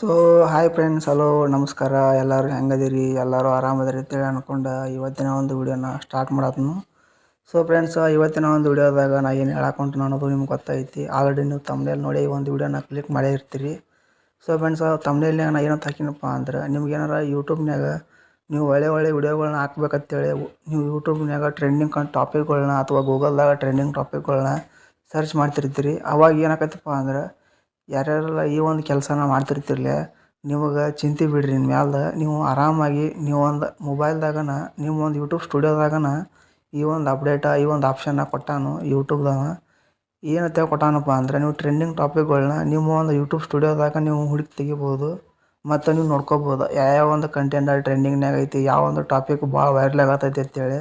So hi friends hello ನಮಸ್ಕಾರ. ಎಲ್ಲರೂ ಹೆಂಗದಿರಿ? ಎಲ್ಲರೂ ಆರಾಮದಿರಿ ಅಂತೇಳಿ ಅನ್ಕೊಂಡು ಇವತ್ತಿನ ಒಂದು ವಿಡಿಯೋನ ಸ್ಟಾರ್ಟ್ ಮಾಡತ್ನು. ಸೊ ಫ್ರೆಂಡ್ಸ್ ಇವತ್ತಿನ ಒಂದು ವಿಡಿಯೋದಾಗ ನಾ ಏನು ಹೇಳಕ್ಕೆ ಅನ್ನೋದು ನಿಮ್ಗೆ ಗೊತ್ತೈತಿ. ಆಲ್ರೆಡಿ ನೀವು ತಮ್ಮನೇಲಿ ನೋಡಿ ಈ ಒಂದು ವಿಡಿಯೋನ ಕ್ಲಿಕ್ ಮಾಡೇ ಇರ್ತೀರಿ. ಸೊ ಫ್ರೆಂಡ್ಸ್ ತಮ್ಮನೇಲಿನಾಗ ನಾ ಏನಂತ ಹಾಕಿನಪ್ಪ ಅಂದ್ರೆ ನಿಮ್ಗೆ ಏನಾರ ಯೂಟ್ಯೂಬ್ನಾಗ ನೀವು ಒಳ್ಳೆ ಒಳ್ಳೆ ವಿಡಿಯೋಗಳನ್ನ ಹಾಕ್ಬೇಕಂತೇಳಿ ನೀವು ಯೂಟ್ಯೂಬ್ನಾಗ ಟ್ರೆಂಡಿಂಗ್ ಟಾಪಿಕ್ಗಳನ್ನ ಅಥವಾ ಗೂಗಲ್ದಾಗ ಟ್ರೆಂಡಿಂಗ್ ಟಾಪಿಕ್ಗಳನ್ನ ಸರ್ಚ್ ಮಾಡ್ತಿರ್ತೀರಿ. ಅವಾಗ ಏನಾಗತ್ತಪ್ಪ ಅಂದ್ರೆ ಯಾರ್ಯಾರೆಲ್ಲ ಈ ಒಂದು ಕೆಲಸನ ಮಾಡ್ತಿರ್ತಿರಲಿ, ನಿಮಗೆ ಚಿಂತೆ ಬಿಡ್ರಿ ಮ್ಯಾಲೆ ನೀವು ಆರಾಮಾಗಿ, ನೀವು ಒಂದು ಮೊಬೈಲ್ದಾಗನ, ನಿಮ್ಮ ಒಂದು ಯೂಟ್ಯೂಬ್ ಸ್ಟುಡಿಯೋದಾಗನ ಈ ಒಂದು ಅಪ್ಡೇಟ ಈ ಒಂದು ಆಪ್ಷನ್ನ ಕೊಟ್ಟಾನು ಯೂಟ್ಯೂಬ್ದಾಗ ಏನಂತ ಕೊಟ್ಟಾನಪ್ಪ ಅಂದ್ರೆ ನೀವು ಟ್ರೆಂಡಿಂಗ್ ಟಾಪಿಕ್ಗಳನ್ನ ನಿಮ್ಮ ಒಂದು ಯೂಟ್ಯೂಬ್ ಸ್ಟುಡಿಯೋದಾಗ ನೀವು ಹುಡುಕಿ ತೆಗಿಬೋದು ಮತ್ತು ನೀವು ನೋಡ್ಕೋಬೋದು. ಯಾವ ಒಂದು ಕಂಟೆಂಟ್ ಟ್ರೆಂಡಿಂಗ್ನಾಗ ಐತಿ, ಯಾವ ಒಂದು ಟಾಪಿಕ್ ಭಾಳ ವೈರಲ್ ಆಗತೈತಿ ಅಂತೇಳಿ.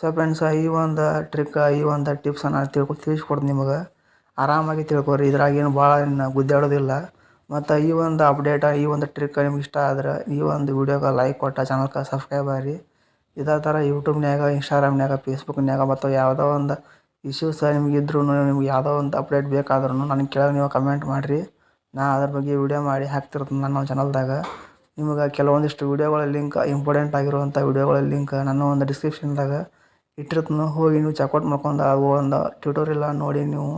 ಸೊ ಫ್ರೆಂಡ್ಸ್ ಈ ಒಂದು ಟ್ರಿಕ್ ಈ ಒಂದು ಟಿಪ್ಸನ್ನು ತಿಳ್ಕೊ ತಿಳಿಸ್ಕೊಡ್ತೀನಿ ನಿಮಗೆ. ಆರಾಮಾಗಿ ತಿಳ್ಕೊರಿ ಇದ್ರಾಗ ಏನು ಭಾಳ ಏನು ಗುದ್ದಾಡೋದಿಲ್ಲ ಮತ್ತು ಈ ಒಂದು ಅಪ್ಡೇಟ ಈ ಒಂದು ಟ್ರಿಕ್ ನಿಮ್ಗೆ ಇಷ್ಟ ಆದ್ರೆ ಈ ಒಂದು ವಿಡಿಯೋಗೆ ಲೈಕ್ ಕೊಟ್ಟ ಚಾನಲ್ಗೆ ಸಬ್ಸ್ಕ್ರೈಬ್ ಆಗಿರಿ. ಇದೇ ಥರ ಯೂಟ್ಯೂಬ್ನ್ಯಾಗ ಇನ್ಸ್ಟಾಗ್ರಾಮ್ನ್ಯಾಗ ಫೇಸ್ಬುಕ್ನ್ಯಾಗ ಮತ್ತು ಯಾವುದೋ ಒಂದು ಇಶ್ಯೂಸ್ ನಿಮಗಿದ್ರೂ ನಿಮ್ಗೆ ಯಾವುದೋ ಒಂದು ಅಪ್ಡೇಟ್ ಬೇಕಾದ್ರೂ ನನಗೆ ಕೆಳಗೆ ನೀವು ಕಮೆಂಟ್ ಮಾಡಿರಿ. ನಾ ಅದ್ರ ಬಗ್ಗೆ ವಿಡಿಯೋ ಮಾಡಿ ಹಾಕ್ತಿರ್ತೀನಿ ನನ್ನ ಚಾನಲ್ದಾಗ ನಿಮಗೆ ಕೆಲವೊಂದಿಷ್ಟು ವಿಡಿಯೋಗಳ ಲಿಂಕ್ ಇಂಪಾರ್ಟೆಂಟ್ ಆಗಿರುವಂಥ ವಿಡಿಯೋಗಳ ಲಿಂಕ್ ನನ್ನ ಒಂದು ಡಿಸ್ಕ್ರಿಪ್ಷನ್ದಾಗ ಇಟ್ಟಿರ್ತೀನಿ. ಹೋಗಿ ನೀವು ಚೆಕ್ಔಟ್ ಮಾಡ್ಕೊಂಡು ಆಗುವ ಒಂದು ಟ್ಯೂಟೋರಿಯಲ್ ನೋಡಿ ನೀವು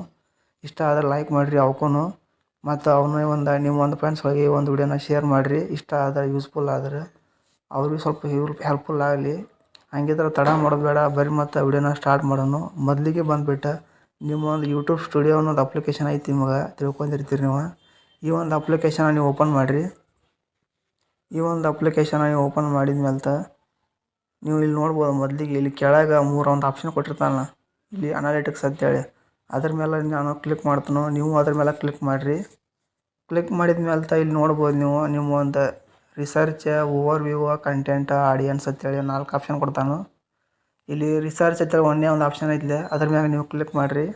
ಇಷ್ಟ ಆದ್ರೆ ಲೈಕ್ ಮಾಡಿರಿ ಅವಕ್ಕೂ ಮತ್ತು ಅವನ್ನ ಒಂದು ನಿಮ್ಮ ಒಂದು ಫ್ರೆಂಡ್ಸ್ಗಳಿಗೆ ಒಂದು ವಿಡಿಯೋನ ಶೇರ್ ಮಾಡಿರಿ. ಇಷ್ಟ ಆದ್ರೆ ಯೂಸ್ಫುಲ್ ಆದ್ರೆ. ಅವ್ರಿಗೆ ಸ್ವಲ್ಪ ಹೆಲ್ಪ್ಫುಲ್ ಆಗಲಿ. ಹಂಗಿದ್ರೆ ತಡ ಮಾಡೋದು ಬೇಡ. ಬರೀ ಮತ್ತು ವಿಡಿಯೋನ ಸ್ಟಾರ್ಟ್ ಮಾಡೋಣ ಮೊದಲಿಗೆ ಬಂದುಬಿಟ್ಟು ನಿಮ್ಮ ಒಂದು ಯೂಟ್ಯೂಬ್ ಸ್ಟುಡಿಯೋ ಅನ್ನೋದು ಅಪ್ಲಿಕೇಶನ್ ಐತಿ ನಿಮಗೆ, ತಿಳ್ಕೊಂಡಿರ್ತೀರಿ ನೀವು. ಈ ಒಂದು ಅಪ್ಲಿಕೇಶನ ನೀವು ಓಪನ್ ಮಾಡಿರಿ. ಈ ಒಂದು ಅಪ್ಲಿಕೇಶನ ನೀವು ಓಪನ್ ಮಾಡಿದ ಮೇಲೆ ನೀವು ಇಲ್ಲಿ ನೋಡ್ಬೋದು ಮೊದಲಿಗೆ ಇಲ್ಲಿ ಕೆಳಗೆ ಮೂರೊಂದು ಆಪ್ಷನ್ ಕೊಟ್ಟಿರ್ತಾನಲ್ಲ. ಇಲ್ಲಿ ಅನಾಲಿಟಿಕ್ಸ್ ಅಂತೇಳಿ. ಅದ್ರ ಮೇಲೆ ನಾನು ಕ್ಲಿಕ್ ಮಾಡ್ತೀನೋ, ನೀವು ಅದ್ರ ಮೇಲೆ ಕ್ಲಿಕ್ ಮಾಡಿರಿ. ಕ್ಲಿಕ್ ಮಾಡಿದ ಮೇಲೆ ಇಲ್ಲಿ ನೋಡ್ಬೋದು ನೀವು, ನಿಮ್ಮ ಒಂದು research overview content audience ಅಂತೇಳಿ ನಾಲ್ಕು ಆಪ್ಷನ್ ಕೊಡ್ತಾನು. ಇಲ್ಲಿ ರಿಸರ್ಚ್ ಅಂತೇಳಿ ಒಂದೇ ಒಂದು ಆಪ್ಷನ್ ಐತಿದೆ ಅದ್ರ ಮ್ಯಾಗ ನೀವು ಕ್ಲಿಕ್ ಮಾಡಿರಿ.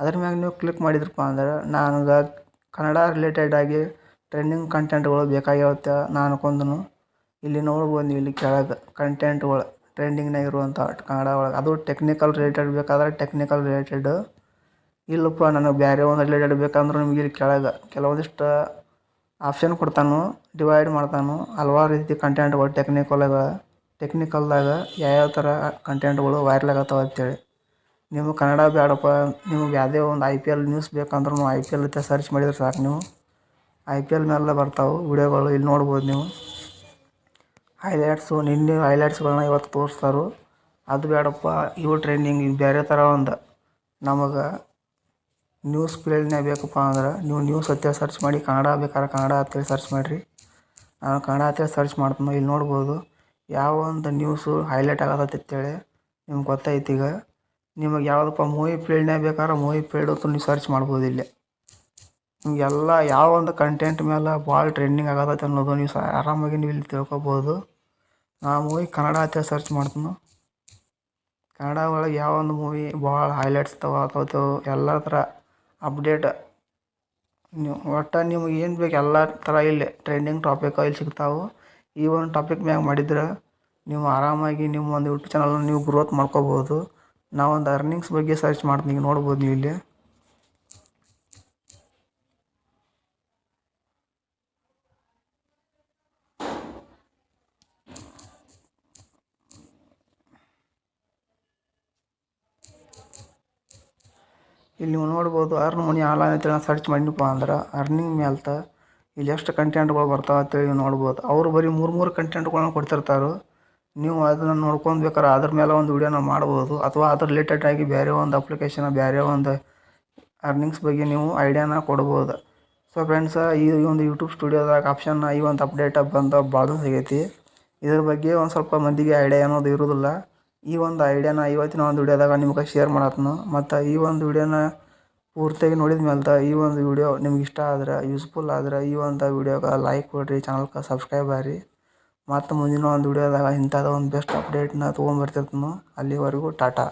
ಅದ್ರ ಮ್ಯಾಗ ನೀವು ಕ್ಲಿಕ್ ಮಾಡಿದ್ರಪ್ಪ ಅಂದ್ರೆ ನನಗೆ ಕನ್ನಡ ರಿಲೇಟೆಡ್ ಆಗಿ ಟ್ರೆಂಡಿಂಗ್ ಕಂಟೆಂಟ್ಗಳು ಬೇಕಾಗಿರುತ್ತೆ ನಾನು ಅನ್ಕೊಂಡನು. ಇಲ್ಲಿ ನೋಡ್ಬೋದು ನೀವು ಇಲ್ಲಿ ಕೆಳಗೆ ಕಂಟೆಂಟ್ಗಳು ಟ್ರೆಂಡಿಂಗ್ನಾಗ ಇರುವಂಥ ಕನ್ನಡ ಒಳಗೆ. ಅದು ಟೆಕ್ನಿಕಲ್ ರಿಲೇಟೆಡ್ ಬೇಕಾದ್ರೆ ಟೆಕ್ನಿಕಲ್ ರಿಲೇಟೆಡ್ ಇಲ್ಲಪ್ಪ, ನನಗೆ ಬೇರೆ ಒಂದು ರಿಲೇಟೆಡ್ ಬೇಕಂದ್ರೆ ನಿಮ್ಗೆ ಇಲ್ಲಿ ಕೆಳಗೆ ಕೆಲವೊಂದಿಷ್ಟು ಆಪ್ಷನ್ ಕೊಡ್ತಾನು ಡಿವೈಡ್ ಮಾಡ್ತಾನು, ಹಲ್ವಾರು ರೀತಿ ಕಂಟೆಂಟ್ಗಳು ಟೆಕ್ನಿಕಲ್ದಾಗ ಟೆಕ್ನಿಕಲ್ದಾಗ ಯಾವ್ಯಾವ ಥರ ಕಂಟೆಂಟ್ಗಳು ವೈರಲ್ ಆಗತ್ತವ ಅಂತೇಳಿ. ನೀವು ಕನ್ನಡ ಬೇಡಪ್ಪ ನಿಮ್ಗೆ ಯಾವುದೇ ಒಂದು ಐ ಪಿ ಎಲ್ ನ್ಯೂಸ್ ಬೇಕಂದ್ರೂ ಐ ಪಿ ಎಲ್ ಸರ್ಚ್ ಮಾಡಿದ್ರೆ ಸಾಕು ನೀವು. ಐ ಪಿ ಎಲ್ ಮೇಲೆ ಬರ್ತಾವೆ ವಿಡಿಯೋಗಳು ಇಲ್ಲಿ ನೋಡ್ಬೋದು ನೀವು. ಹೈಲೈಟ್ಸು ನಿನ್ನೆ ಹೈಲೈಟ್ಸ್ಗಳನ್ನ ಇವತ್ತು ತೋರಿಸ್ತಾರೋ. ಅದು ಬೇಡಪ್ಪ ಇವು ಟ್ರೆಂಡಿಂಗ್ ಬೇರೆ ಥರ ಒಂದು. ನಮಗೆ ನ್ಯೂಸ್ ಫೀಲ್ಡ್ನ್ಯಾಗ ಬೇಕಪ್ಪ ಅಂದ್ರೆ ನೀವು ನ್ಯೂಸ್ ಹತ್ತಿರ ಸರ್ಚ್ ಮಾಡಿ ಕನ್ನಡ ಬೇಕಾದ್ರೆ ಕನ್ನಡ ಅಂತೇಳಿ ಸರ್ಚ್ ಮಾಡಿರಿ. ನಾನು ಕನ್ನಡ ಅಂತೇಳಿ ಸರ್ಚ್ ಮಾಡ್ತೀನಿ, ಇಲ್ಲಿ ನೋಡ್ಬೋದು. ಯಾವ ಒಂದು ನ್ಯೂಸು ಹೈಲೈಟ್ ಆಗತೈತಿ ಅಂತೇಳಿ ನಿಮ್ಗೆ ಗೊತ್ತೈತಿ ಈಗ. ನಿಮಗೆ ಯಾವುದಪ್ಪ ಮೂವಿ ಫೀಲ್ಡ್ನ್ಯಾಗ ಬೇಕಾದ್ರೆ ಮೂವಿ ಫೀಲ್ಡ್ ಅಂತೂ ನೀವು ಸರ್ಚ್ ಮಾಡ್ಬೋದು ಇಲ್ಲಿ. ನಿಮಗೆಲ್ಲ ಯಾವ ಒಂದು ಕಂಟೆಂಟ್ ಮೇಲೆ ಭಾಳ ಟ್ರೆಂಡಿಂಗ್ ಆಗತ್ತೆ ಅನ್ನೋದು ನೀವು ಆರಾಮಾಗಿ ನೀವು ಇಲ್ಲಿ ತಿಳ್ಕೊಬೋದು. ನಾ ಮೂವಿ ಕನ್ನಡ ಹತ್ತಿರ ಸರ್ಚ್ ಮಾಡ್ತೀನಿ. ಕನ್ನಡ ಒಳಗೆ ಯಾವ ಒಂದು ಮೂವಿ ಭಾಳ ಹೈಲೈಟ್ಸ್ ತಗೋ ಎಲ್ಲ ಥರ ಅಪ್ಡೇಟ್. ನೀವು ಒಟ್ಟು ನಿಮ್ಗೆ ಏನು ಬೇಕು ಎಲ್ಲ ಥರ ಇಲ್ಲಿ ಟ್ರೆಂಡಿಂಗ್ ಟಾಪಿಕ್ ಇಲ್ಲಿ ಸಿಗ್ತಾವೆ. ಈ ಒಂದು ಟಾಪಿಕ್ ಮ್ಯಾಗ ಮಾಡಿದ್ರೆ ನೀವು ಆರಾಮಾಗಿ ನಿಮ್ಮ ಒಂದು ಯೂಟ್ಯೂಬ್ ಚಾನಲ್ನ ನೀವು ಗ್ರೋತ್ ಮಾಡ್ಕೋಬೋದು. ನಾವೊಂದು ಅರ್ನಿಂಗ್ಸ್ ಬಗ್ಗೆ ಸರ್ಚ್ ಮಾಡ್ತೀನಿ ನೋಡ್ಬೋದು ನೀವು ಇಲ್ಲಿ. ಇಲ್ಲಿ ನೀವು ನೋಡ್ಬೋದು ಅರ್ನ್ ಮನಿ ಆನ್ಲೈನ್ ಅಂತೇಳಿ ಸರ್ಚ್ ಮಾಡಿನಪ್ಪ ಅಂದ್ರೆ ಅರ್ನಿಂಗ್ ಮ್ಯಾಲ್ತ ಇಲ್ಲಿ ಎಷ್ಟು ಕಂಟೆಂಟ್ಗಳು ಬರ್ತಾವೆ ಅಂತೇಳಿ ನೀವು ನೋಡ್ಬೋದು. ಅವರು ಬರೀ ಮೂರು ಮೂರು ಕಂಟೆಂಟ್ಗಳನ್ನ ಕೊಡ್ತಿರ್ತಾರೆ. ನೀವು ಅದನ್ನು ನೋಡ್ಕೊಂಡು ಬೇಕಾದ್ರೆ ಅದ್ರ ಮೇಲೆ ಒಂದು ವಿಡಿಯೋನ ಮಾಡ್ಬೋದು. ಅಥವಾ ಅದ್ರ ರಿಲೇಟೆಡ್ ಆಗಿ ಬೇರೆ ಒಂದು ಅಪ್ಲಿಕೇಶನ್ ಬೇರೆ ಒಂದು ಅರ್ನಿಂಗ್ಸ್ ಬಗ್ಗೆ ನೀವು ಐಡಿಯಾನ ಕೊಡ್ಬೋದು. ಸೊ ಫ್ರೆಂಡ್ಸ ಈ ಒಂದು ಯೂಟ್ಯೂಬ್ ಸ್ಟುಡಿಯೋದಾಗ ಆಪ್ಷನ್ ಈ ಒಂದು ಅಪ್ಡೇಟ್ ಬಂದ ಭಾಳ ಸಿಗೈತಿ ಇದ್ರ ಬಗ್ಗೆ ಒಂದು ಸ್ವಲ್ಪ ಮಂದಿಗೆ ಐಡಿಯಾ ಅನ್ನೋದು ಇರೋದಿಲ್ಲ. ಈ ಒಂದು ಐಡಿಯಾನ ಇವತ್ತಿನ ಒಂದು ವಿಡಿಯೋದಾಗ ನಿಮ್ಗೆ ಶೇರ್ ಮಾಡತ್ನು. ಮತ್ತು ಈ ಒಂದು ವಿಡಿಯೋನ ಪೂರ್ತಿಯಾಗಿ ನೋಡಿದ ಮೇಲೆ ಈ ಒಂದು ವಿಡಿಯೋ ನಿಮ್ಗೆ ಇಷ್ಟ ಆದ್ರೆ ಯೂಸ್ಫುಲ್ ಆದ್ರೆ, ಈ ಒಂದು ವಿಡಿಯೋಗೆ ಲೈಕ್ ಕೊಡಿರಿ ಚಾನಲ್ಗೆ ಸಬ್ಸ್ಕ್ರೈಬ್ ಆಗಿರಿ. ಮತ್ತು ಮುಂದಿನ ಒಂದು ವಿಡಿಯೋದಾಗ ಇಂಥದ್ದು ಒಂದು ಬೆಸ್ಟ್ ಅಪ್ಡೇಟ್ನ ತೊಗೊಂಬರ್ತಿರ್ತೀನಿ ಅಲ್ಲಿವರೆಗೂ ಟಾಟಾ.